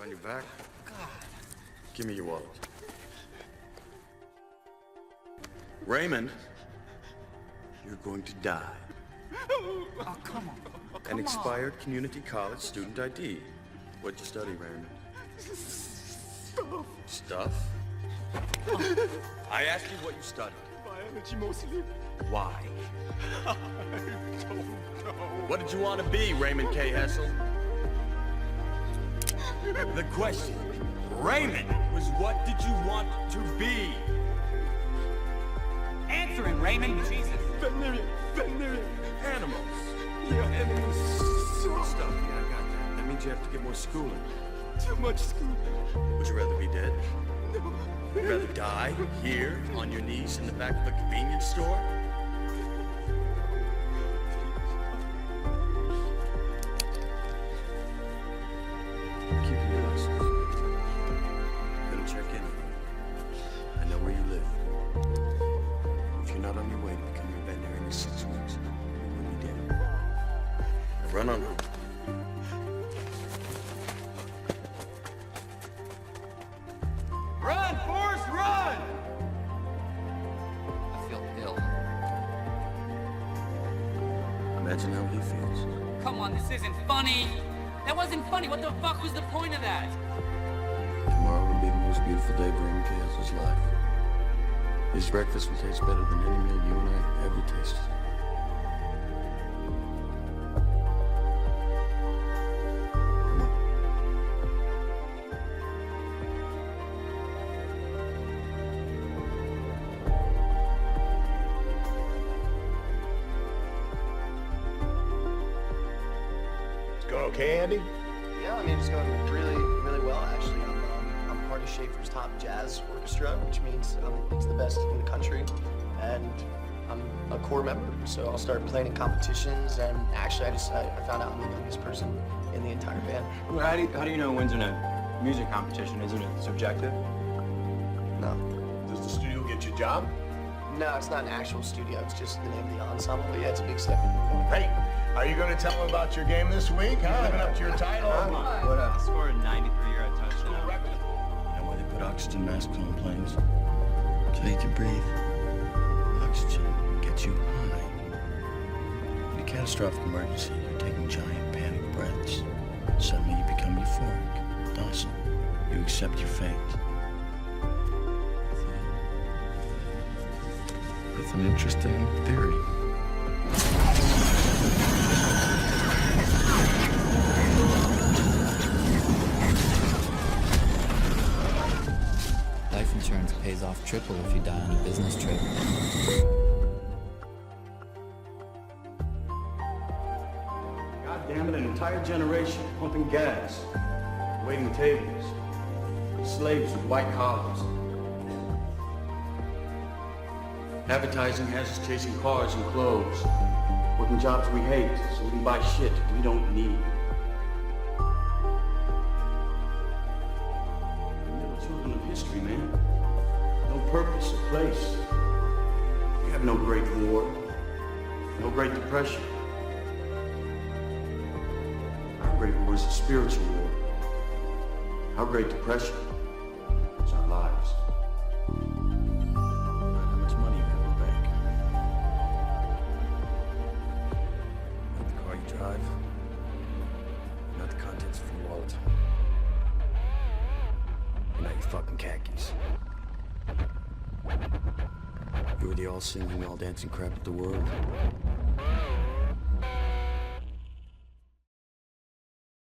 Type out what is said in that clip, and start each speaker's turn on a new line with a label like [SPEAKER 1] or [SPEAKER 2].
[SPEAKER 1] On your back? Give me your wallet. Raymond, you're going to die.
[SPEAKER 2] Oh, come on.
[SPEAKER 1] An
[SPEAKER 2] Come
[SPEAKER 1] expired community college student ID. What'd you study, Raymond? Stuff. Stuff? I asked you what you studied.
[SPEAKER 3] Biology mostly.
[SPEAKER 1] Why?
[SPEAKER 3] I don't know.
[SPEAKER 1] What did you want to be, Raymond K. Hessel? The question, Raymond, was what did you want to be?
[SPEAKER 2] Answer him, Raymond. Jesus.
[SPEAKER 3] Veterinarian. Veterinarian.
[SPEAKER 1] Animals.
[SPEAKER 3] Yeah, animals. So
[SPEAKER 1] Stuff, yeah, I got that. That means you have to get more schooling.
[SPEAKER 3] too much schooling.
[SPEAKER 1] Would you rather be dead?
[SPEAKER 3] No.
[SPEAKER 1] Would rather die here, on your knees, in the back of a convenience store? Run on home.
[SPEAKER 2] Run, Forrest, run! I feel ill.
[SPEAKER 1] Imagine how he feels.
[SPEAKER 2] Come on, this isn't funny. That wasn't funny. What the fuck was the point of that?
[SPEAKER 1] Tomorrow will be the most beautiful day of Raymond Chaos's life. His breakfast will taste better than any meal you and I have ever tasted.
[SPEAKER 4] Okay, Andy?
[SPEAKER 5] Yeah, I mean, it's going really, really well, actually. I'm, um, I'm part of Schaefer's top jazz orchestra, which means um, it's the best in the country, and I'm a core member. So I'll start playing in competitions, and actually, I just I, I found out I'm the youngest person in the entire band.
[SPEAKER 6] Well, how do you, how do you know when's in a music competition? Isn't it subjective?
[SPEAKER 5] No,
[SPEAKER 4] Does the studio get your job?
[SPEAKER 5] No, it's not an actual studio. It's just the name of the ensemble. But yeah, it's a big step.
[SPEAKER 4] Hey, are you going to tell them about your game this week? Huh? Living up to your title?
[SPEAKER 6] Come on. What up? I scored a 93 yard touchdown.
[SPEAKER 1] You know why they put oxygen masks on planes? So you can breathe. Oxygen gets you high. In a catastrophic emergency, you're taking giant panic breaths. Suddenly you become euphoric, docile. You accept your fate. With an interesting theory.
[SPEAKER 7] Life insurance pays off triple if you die on a business trip.
[SPEAKER 8] God damn it, an entire generation pumping gas, waiting tables, slaves with white collars. Advertising has us chasing cars and clothes, working jobs we hate so we can buy shit we don't need. We're children of history, man. No purpose or place. We have no great war, no great depression. Our great war is a spiritual war. Our great depression
[SPEAKER 1] fucking khakis. You were the all singing, all dancing crap of the world.